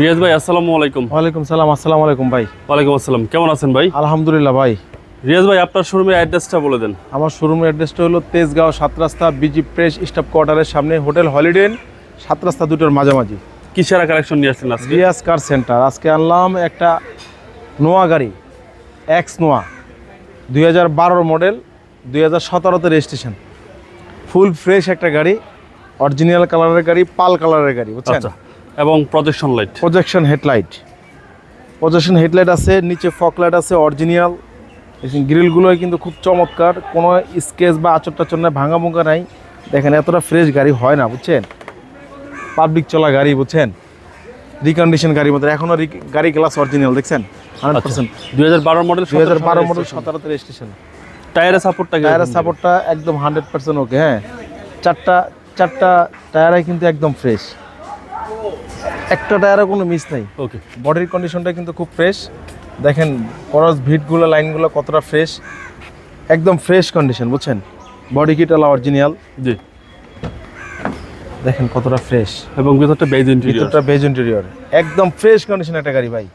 রিয়াজ ভাই আসসালামু আলাইকুম। ওয়ালাইকুম সালাম আসসালামু আলাইকুম ভাই। ওয়ালাইকুম আসসালাম কেমন আছেন ভাই? আলহামদুলিল্লাহ ভাই। রিয়াজ ভাই আপনার শোরুমের অ্যাড্রেসটা বলে দেন। আমার শোরুমের অ্যাড্রেসটা হলো তেজগাঁও সাত রাস্তা বিজি প্রেস স্টাফ কোয়ার্টারের সামনে হোটেল হলিডে সাত রাস্তা দুটোর মাঝামাঝি। কি সেরা কালেকশন নিয়ে আসলেন আজকে? Riaz car centre? আজকে আনলাম একটা নোয়া গাড়ি এক্স নোয়া দুই হাজার বারোর মডেল দুই হাজার সতেরোতে রেজিস্ট্রেশন ফুল ফ্রেশ একটা গাড়ি অরিজিনাল কালারের গাড়ি পাল কালারের গাড়ি বুঝছেন? আচ্ছা। এবং projection light projection headlight projection headlight আছে নিচে ফক লাইট আছে অরিজিনাল গ্রিলগুলো কিন্তু খুব চমৎকার কোনো স্কেচ বা আচর টাচর নাই ভাঙা ভুঙ্গা নাই। দেখেন এতটা ফ্রেশ গাড়ি হয় না বুঝছেন? পাবলিক চলা গাড়ি বুঝছেন? রিকন্ডিশন গাড়ির মধ্যে এখনও গাড়ি ক্লাস অরিজিনাল দেখছেন? হান্ড্রেড পার্সেন্ট দুই হাজার বারো মডেল দুই হাজার বারো মডেল সতেরোতে রেজিস্ট্রেশন টায়ারের সাপোর্টটা টায়ারের সাপোর্টটা একদম হান্ড্রেড পার্সেন্ট ওকে হ্যাঁ। চারটা চারটা টায়ারে কিন্তু একদম ফ্রেশ একটা টায়ারে কোনো মিস নেই। ওকে বডির কন্ডিশনটা কিন্তু খুব ফ্রেশ দেখেন করস ভিটগুলো লাইনগুলো কতটা ফ্রেশ একদম ফ্রেশ কন্ডিশন বুঝছেন? বডি কিট আলা অরিজিনাল জি। দেখেন কতটা ফ্রেশ এবং ভিতরটা বেজ ইন্টেরিয়র ভিতরটা বেজ ইন্টেরিয়র একদম ফ্রেশ কন্ডিশন একটা গাড়ি ভাই।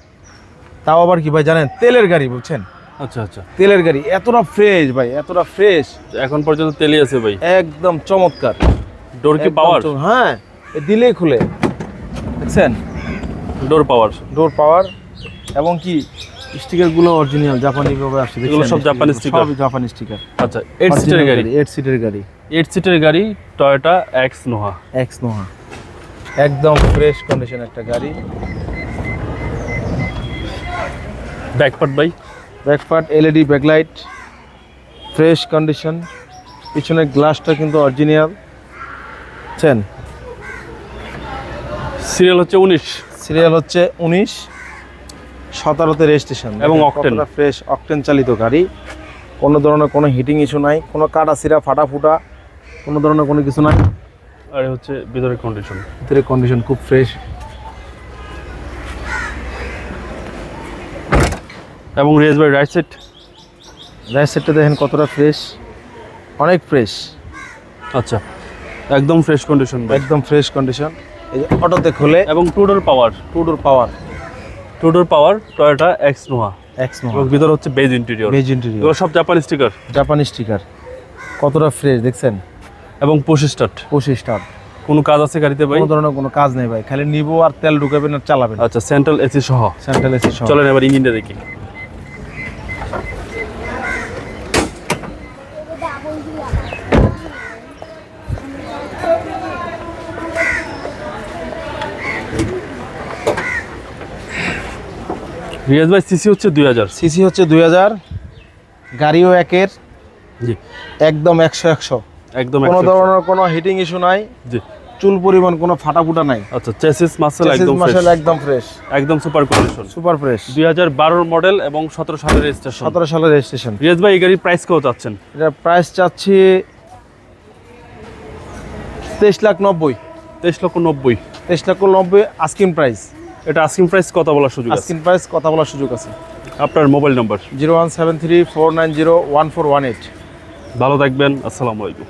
তাও আবার কি ভাই জানেন? তেলের গাড়ি বুঝছেন? আচ্ছা আচ্ছা। তেলের গাড়ি এতটা ফ্রেশ ভাই এতটা ফ্রেশ এখন পর্যন্ত তেলই আছে ভাই। একদম চমৎকার। ডোর কি পাওয়ার হ্যাঁ এ দিলেই খুলে। দেখছেন? ডোর পাওয়ার ডোর পাওয়ার এবং কি? স্টিকারগুলো অরিজিনাল জাপানি ভাবে আসছে এগুলো সব জাপানি স্টিকার সব জাপানি স্টিকার আচ্ছা এইট সিটের গাড়ি এইট সিটের গাড়ি। এইট সিটের গাড়ি Toyota X Noah x Noha একদম ফ্রেশ কন্ডিশন একটা গাড়ি। ব্যাকপার্ট ভাই। Back part LED backlight fresh condition পিছনের গ্লাসটা কিন্তু অরিজিনাল বুঝছেন? সিরিয়াল হচ্ছে উনিশ। সিরিয়াল হচ্ছে উনিশ। সতেরোতে রেজিস্ট্রেশন এবং octane। ফ্রেশ অকটেন চালিত গাড়ি। কোনো ধরনের কোনো হিটিং ইস্যু নাই কোনো কাটা সিরা ফাটা ফুটা কোনো ধরনের কোনো কিছু নাই। আর হচ্ছে ভিতরের কন্ডিশন ভিতরে কন্ডিশন খুব ফ্রেশ এবং রেস বাই রাইট সেট রাইট সেটটা দেখেন কতটা ফ্রেশ অনেক ফ্রেশ আচ্ছা একদম ফ্রেশ কন্ডিশন একদম ফ্রেশ কন্ডিশন এই যে অটোতে খুলে এবং two door power. Two door power. Two door power Toyota X Noah X এবং ভিতরে হচ্ছে বেজ ইন্টেরিয়র বেজ ইন্টেরিয়র সব জাপানি স্টিকার জাপানি স্টিকার কতটা ফ্রেশ দেখছেন? এবং পুশ স্টার্ট পঁচিশ স্টার্ট কোনো কাজ আছে গাড়িতে ভাই? কোনো ধরনের কোনো কাজ নেই ভাই। খালি নিবো আর তেল ঢুকাবেন আর চালাবেন। আচ্ছা সেন্ট্রাল এসি সহ। সেন্ট্রাল এসি সহ। চলেন এবার ইঞ্জিনটা দেখি। রিয়াজ ভাই সিসি হচ্ছে দুই হাজার। সিসি হচ্ছে দুই হাজার গাড়িও একের। জি। একদম একশো একশো। একদম কোনো ধরনের কোনো হিটিং ইস্যু নাই। জি। চুল পরিমাণ কোনো ফাটা ফুটা নাই। আচ্ছা চেসিস মাসেল একদম মাসেল একদম ফ্রেশ একদম সুপার কন্ডিশন সুপার ফ্রেশ দুই হাজার বারোর মডেল এবং সতেরো সালের রেজিস্ট্রেশন সতেরো সালের রেজিস্ট্রেশন রিয়াজ ভাই এই গাড়ির প্রাইস কত চাচ্ছেন? এটার প্রাইস চাচ্ছি তেইশ লাখ নব্বই। তেইশ লক্ষ নব্বই। তেইশ লাখ নব্বই আস্কিন প্রাইস এটা আস্কিং প্রাইস কথা বলার সুযোগ আছে। আস্কিন প্রাইস কথা বলার সুযোগ আছে। আপনার mobile number zero one seven three four nine zero one four one eight. ভালো থাকবেন আসসালামু আলাইকুম।